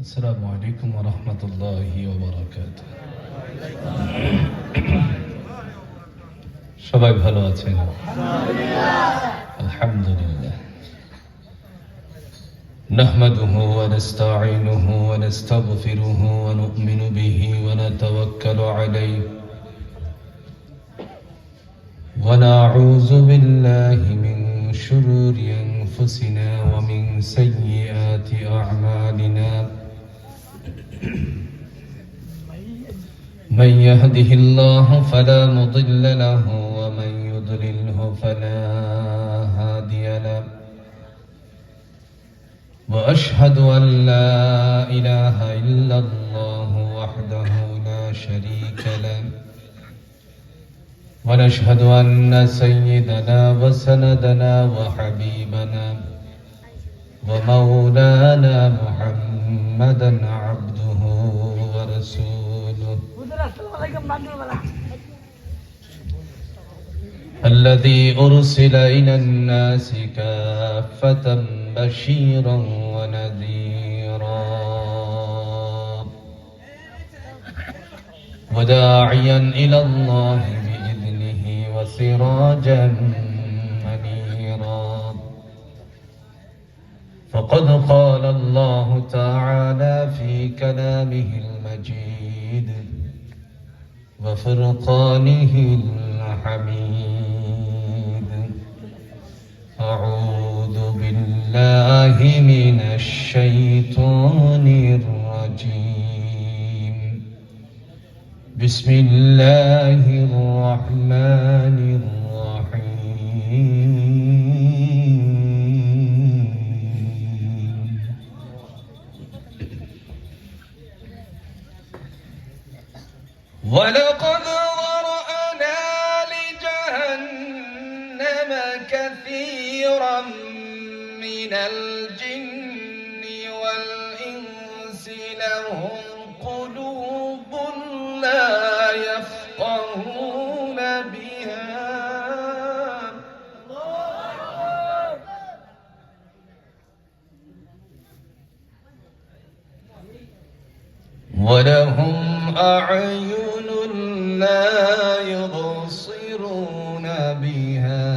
السلام عليكم ورحمة الله وبركاته সবাই ভালো আছেন আলহামদুলিল্লাহ نحمده ونستعينه ونستغفره ونؤمن به ونتوكل عليه ونعوذ بالله من شرور أنفسنا ومن سيئات أعمالنا من يهده الله فلا مضل له ومن يضلله فلا هادي له. وأشهد أن لا إله إلا الله وحده لا شريك له. ونشهد أن سيدنا وسندنا وحبيبنا ومولانا محمدا عبده ورسوله. الذي أرسل إلى الناس كافة بشيرا ونذيرا. وداعيا إلى الله بإذنه وسراجا فقد قال الله تعالى في كلامه المجيد وفرقانه الحميد. أعوذ بالله من الشيطان الرجيم. بسم الله الرحمن الرحيم. كثيرا من الجن والإنس لهم قلوب لا يفقهون بها. ولهم أعين لا يبصرون بها.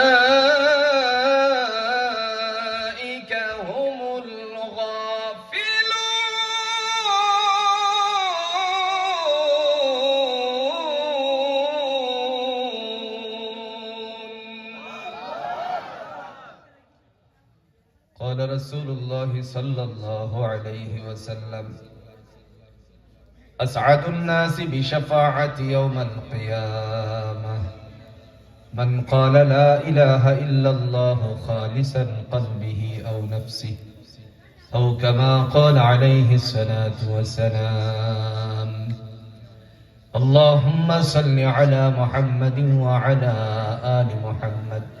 قال رسول الله صلى الله عليه وسلم أسعد الناس بشفاعة يوم القيامة. من قال لا إله إلا الله خالصا قلبه أو نفسه أو كما قال عليه الصلاة والسلام. اللهم صل على محمد وعلى آل محمد.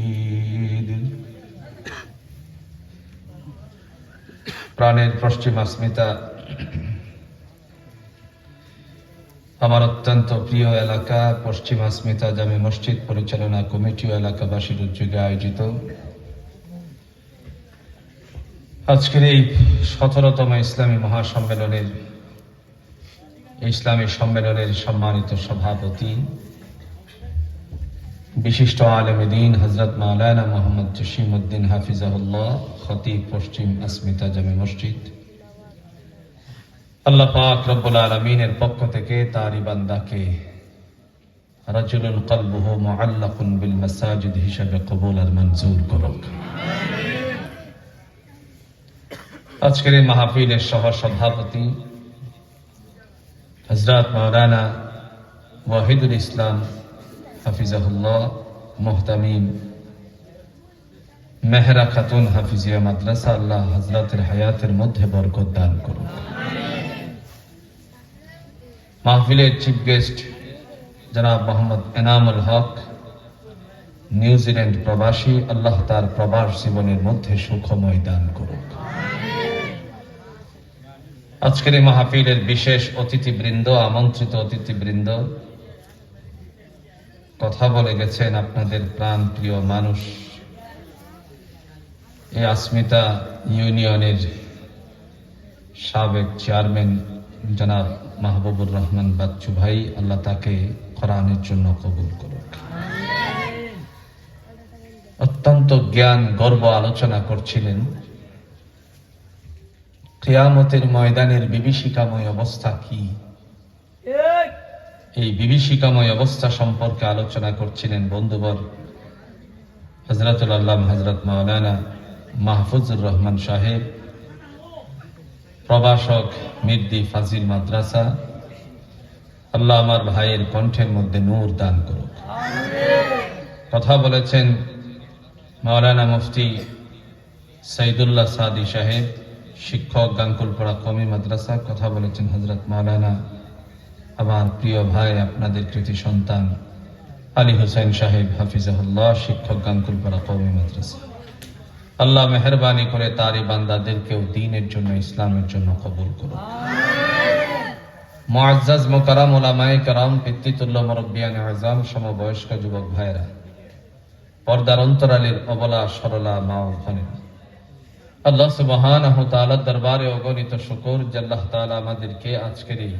প্রাণের পশ্চিম আসমিতা আমার অত্যন্ত প্রিয় এলাকা, পশ্চিম আসমিতা জামে মসজিদ পরিচালনা কমিটি ও এলাকাবাসীর উদ্যোগে আয়োজিত। আজকের এই সতেরোতম ইসলামী মহাসম্মেলনের, ইসলামী সম্মেলনের সম্মানিত সভাপতি বিশিষ্ট আলেম দিন হজরত মাওলানা মোহাম্মদ জসিম উদ্দিন হাফিজাহুল্লাহ, খতিব পশ্চিম আসমিতা জামে মসজিদ। আল্লাহ পাক রব্বুল আলমিনের পক্ষ থেকে তারই বান্দাকে রাজুলুল কলবুহু মুআল্লাকুন বিল মাসাজিদ হিসাবে কবুল আর মঞ্জুর করুক। আজকের এই মাহফিলের সহ সভাপতি হজরত মৌলানা ওয়াহিদুল ইসলাম হাফিজাহুল্লাহ মোহতামিম। মেহরা খাতুন হাফিজিয়া মাদ্রাসা আল্লাহ হজরতের হায়াতের মধ্যে বরকত দান করুন। মাহফিলের চিফ গেস্ট জনাব মোহাম্মদ এনামুল হক নিউজিল্যান্ড প্রবাসী, আল্লাহ তার প্রবাস জীবনের মধ্যে সুখময় দান করুক। আজকের এই মাহফিলের বিশেষ অতিথিবৃন্দ, আমন্ত্রিত অতিথিবৃন্দ কথা বলে গেছেন আপনাদের প্রাণ প্রিয় মানুষ। এই আসমিতা ইউনিয়নের সাবেক চেয়ারম্যান জনাব মাহবুবুর রহমান বাচ্চু ভাই, আল্লাহ তাকে কোরআনের জন্য কবুল করুক। অত্যন্ত জ্ঞান, গর্ব আলোচনা করছিলেন। কেয়ামতের ময়দানের বিভীষিকাময় অবস্থা কি? এই বিভীষিকাময় অবস্থা সম্পর্কে আলোচনা করছিলেন বন্ধুবর হজরতুল আল্লাহ হজরত মাওলানা মাহফুজুর রহমান সাহেব প্রবাসক মির্দি ফাজিল মাদ্রাসা। আল্লাহ আমার ভাইয়ের কণ্ঠের মধ্যে নূর দান করুক। কথা বলেছেন মাওলানা মুফতি সাইদুল্লাহ সাদি সাহেব, শিক্ষক গাঙ্কুলপাড়া কমি মাদ্রাসা। কথা বলেছেন হজরত মাওলানা আমার প্রিয় ভাই, আপনাদের কৃতি সন্তান আলী হোসেন সাহেব, হাফিজাহুল্লাহ, শিক্ষক গাঙ্কুলপাড়া কৌমি মাদ্রাসা। আল্লাহ মেহরবানি করে তারই বান্দাদেরকেও দিনের জন্য, ইসলামের জন্য কবুল করুন। মুআজ্জাজ মুকারাম ওলামায়ে কারাম মুরব্বিয়ান আজম, সমবয়স্ক যুবক ভাইরা পর্দার অন্তরালের অবলা, সরলা মা বোনেরা, আল্লাহ দরবারে অগণিত শুকর যে আল্লাহ তাআলা আমাদেরকে আজকের এই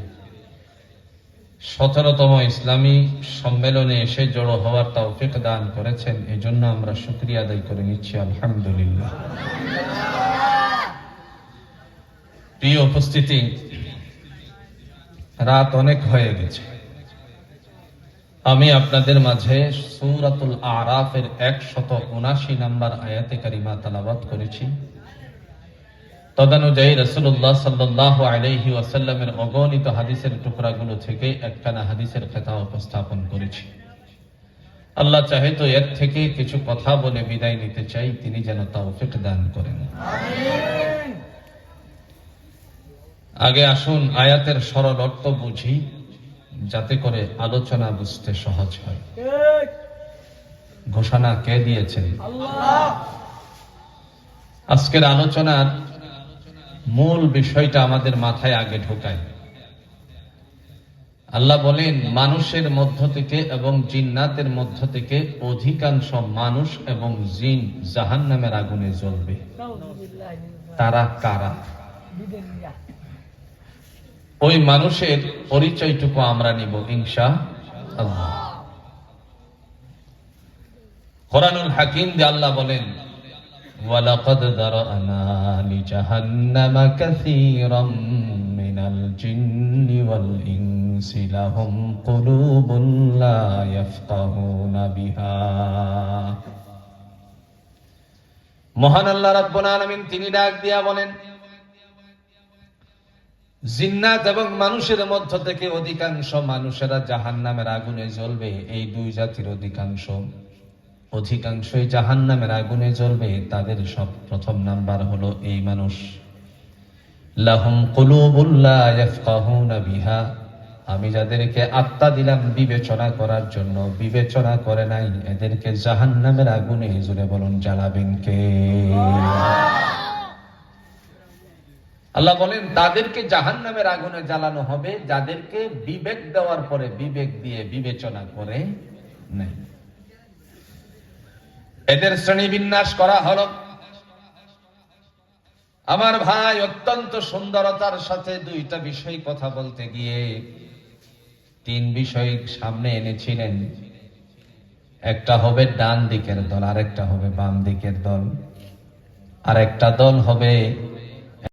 সতেরোতম ইসলামী সম্মেলনে এসে জড়ো হওয়ার তৌফিক দান করেছেন। এই জন্য আমরা শুক্রিয়া আদায় করে নিচ্ছি, আলহামদুলিল্লাহ। প্রিয় উপস্থিতি, রাত অনেক হয়ে গেছে। আমি আপনাদের মাঝে সূরাতুল আরাফের একশত উনাশি নাম্বার আয়াতে কারিমা তালাবাত করেছি। তদানুযায়ী রসুল্লাহ সাল্লাহ আলাইহি ওয়াসাল্লামের অগণিত হাদিসের টুকরাগুলো থেকে একখানা হাদিসের কথা উপস্থাপন করেছি। আল্লাহ চাহে তো এর থেকে কিছু কথা বলে বিদায় নিতে চাই তিনি যেন তৌফিক দান করেন। আগে আসুন আয়াতের সরল অর্থ বুঝি যাতে করে আলোচনা বুঝতে সহজ হয়। ঘোষণা কে দিয়েছেন? আজকের আলোচনার মূল বিষয়টা আমাদের মাথায় আগে ঢোকায়। আল্লাহ বলেন, মানুষের মধ্য থেকে এবং জিন্নাতের মধ্য থেকে অধিকাংশ মানুষ এবং জিন জাহান নামের আগুনে জ্বলবে। তারা কারা? ওই মানুষের পরিচয়টুকু আমরা নিব ইনশা আল্লাহ কোরআনুল হাকিম দিয়ে আল্লাহ বলেন দারানা লিজাহান্নামা কাসীরাম মিনাল জিন্নি ওয়াল ইনসি লাহুম কুলুবুন লা ইয়াফকাহুনা বিহা মহান আল্লাহ রাব্বুল আলামিন তিনি ডাক দিয়া বলেন, জিন্নাত এবং মানুষের মধ্য থেকে অধিকাংশ মানুষেরা জাহান্নামের আগুনে জ্বলবে, এই দুই জাতির অধিকাংশ। অধিকাংশই জাহান নামের আগুনে জ্বলবে, তাদের সব প্রথম নাম্বার হলো এই মানুষ। লাহুম কুলুবুল্লা ইয়াফকাহুনা বিহা, আমি যাদেরকে আত্মা দিলাম বিবেচনা করার জন্য, বিবেচনা করে নাই, এদেরকে জাহান নামের আগুনে জুড়ে বলুন জ্বালাবেন কে? আল্লাহ বলেন, তাদেরকে জাহান নামের আগুনে জ্বালানো হবে, যাদেরকে বিবেক দেওয়ার পরে বিবেক দিয়ে বিবেচনা করে নেই এদের শ্রেণি বিন্যাস করা হল। আমার ভাই অত্যন্ত সুন্দরতার সাথে দুইটা বিষয় কথা বলতে গিয়ে তিন বিষয় সামনে এনেছিলেন। একটা হবে ডান দিকের দল আর একটা হবে বাম দিকের দল। আর একটা দল হবে